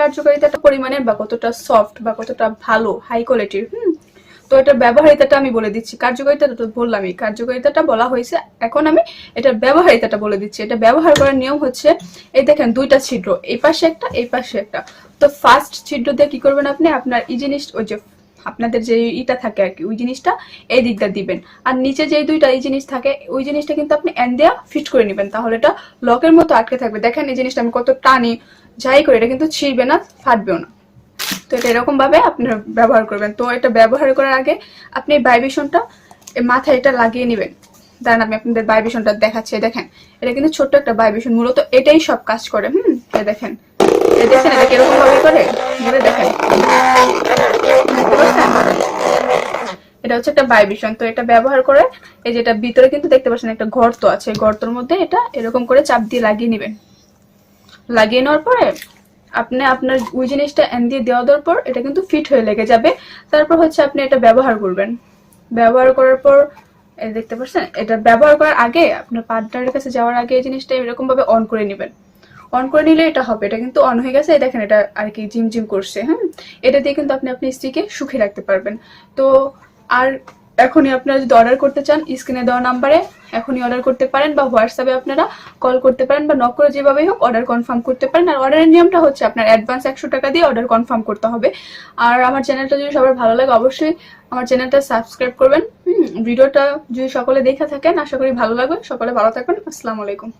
কার্যকারিতাটা পরিমাণের বা কতটা সফট বা কতটা ভালো হাই কোয়ালিটির হুম? তো এটার ব্যবহারিতাটা আমি বলে দিচ্ছি। কার্যকারিতাটা তো বললামই কার্যকারিতাটা বলা হয়েছে। এখন আমি এটার ব্যবহারিতাটা বলে দিচ্ছি। এটা ব্যবহার করার নিয়ম হচ্ছে, এই দেখেন দুইটা ছিদ্র, এই পাশে একটা, এই পাশে একটা। তো ফার্স্ট ছিদ্র দিয়ে কি করবেন আপনি? আপনার এই জিনিস, ওই যে আপনাদের যে ইটা থাকে আর কি, ওই জিনিসটা এই দিকটা দিবেন। আর নিচে যে দুইটা এই জিনিস থাকে, ওই জিনিসটা কিন্তু আপনি এন দেয়া ফিট করে নেবেন। তাহলে এটা লকের মতো আটকে থাকবে। দেখেন এই জিনিসটা আমি কত টানি, যাই করে, এটা কিন্তু ছিঁড়বে না, ফাটবেও না। তো এটা এরকম ভাবে আপনারা ব্যবহার করবেন। তো এটা ব্যবহার করার আগে আপনি ভাইব্রেশনটা মাথায় এটা লাগিয়ে নেবেন। দাঁড়ান, আমি আপনাদের ভাইব্রেশনটা দেখাচ্ছি। দেখেন, এটা কিন্তু ছোট্ট একটা ভাইব্রেশন। মূলত এটাই সব কাজ করে। হুম দেখেন। দেখেন, এটা কীরকম ভাবে করে দেখেন? এটা হচ্ছে একটা ভাইব্রেশন। তো এটা ব্যবহার করে এই যেটা ভিতরে কিন্তু দেখতে পাচ্ছেন একটা গর্ত আছে। গর্তর মধ্যে এটা এরকম করে চাপ দিয়ে লাগিয়ে নেবেন। লাগিয়ে নেওয়ার পরে আপনি আপনার ওই জিনিসটা এন দিয়ে দেওয়া দেওয়ার পর এটা কিন্তু ফিট হয়ে লেগে যাবে। তারপর হচ্ছে আপনি এটা ব্যবহার করবেন। ব্যবহার করার পর দেখতে পাচ্ছেন, এটা ব্যবহার করার আগে আপনার পার্টনারের কাছে যাওয়ার আগে এই জিনিসটা এরকম ভাবে অন করে নেবেন। অন করে নিলে এটা হবে। এটা কিন্তু অন হয়ে গেছে। দেখেন এটা আর কি জিম জিম করছে হ্যাঁ? এটা দিয়ে কিন্তু আপনি আপনি স্ত্রীকে সুখে রাখতে পারবেন। তো আর এখনই আপনারা যদি অর্ডার করতে চান স্ক্রিনে দেওয়া নাম্বারে এখনই অর্ডার করতে পারেন বা হোয়াটসঅ্যাপে আপনারা কল করতে পারেন বা নক করে যেভাবেই হোক অর্ডার কনফার্ম করতে পারেন। আর অর্ডারের নিয়মটা হচ্ছে আপনার অ্যাডভান্স একশো টাকা দিয়ে অর্ডার কনফার্ম করতে হবে। আর আমার চ্যানেলটা যদি সবার ভালো লাগে, অবশ্যই আমার চ্যানেলটা সাবস্ক্রাইব করবেন। ভিডিওটা যদি সকলে দেখে থাকেন, আশা করি ভালো লাগবে। সকলে ভালো থাকবেন। আসসালামু আলাইকুম।